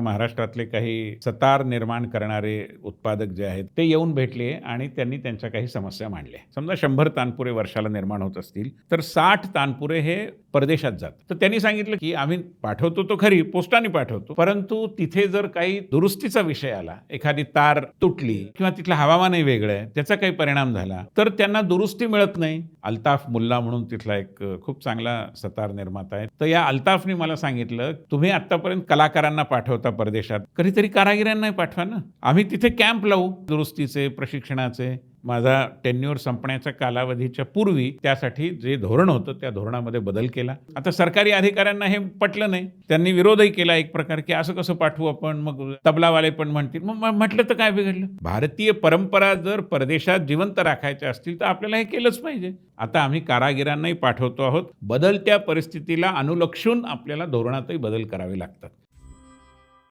महाराष्ट्रातले काही सतार निर्माण करणारे उत्पादक जे आहेत ते येऊन भेटले आणि त्यांनी त्यांच्या काही समस्या मांडल्या. समजा शंभर तानपुरे वर्षाला निर्माण होत असतील तर साठ तानपुरे हे परदेशात जातात. तर त्यांनी सांगितलं की आम्ही पाठवतो तो खरी पोस्टाने पाठवतो. परंतु तिथे जर काही दुरुस्तीचा विषय आला एखादी तार तुटली किंवा तिथलं हवामानही वेगळं आहे त्याचा काही परिणाम झाला तर त्यांना दुरुस्ती मिळत नाही. अल्ताफ मुल्ला म्हणून तिथला एक खूप चांगला सतार निर्माता आहे. तर या अल्ताफने मला सांगितलं तुम्ही आतापर्यंत कलाकारांना पाठवता परदेशात. कधीतरी कारागिरांनाही पाठवा ना. आम्ही तिथे कॅम्प लावू दुरुस्तीचे प्रशिक्षणाचे. माझा टेन्युअर संपण्याच्या कालावधीच्या पूर्वी त्यासाठी जे धोरण होतं त्या धोरणामध्ये बदल केला. आता सरकारी अधिकाऱ्यांना हे पटलं नाही. त्यांनी विरोधही केला एक प्रकार की असं कसं पाठवू आपण? मग तबलावाले पण म्हणतील. मग म्हटलं तर काय बिघडलं? भारतीय परंपरा जर परदेशात जिवंत राखायच्या असतील तर आपल्याला हे केलंच पाहिजे. आता आम्ही कारागिरांनाही पाठवतो आहोत. बदलत्या परिस्थितीला अनुलक्षून आपल्याला धोरणातही बदल करावे लागतात.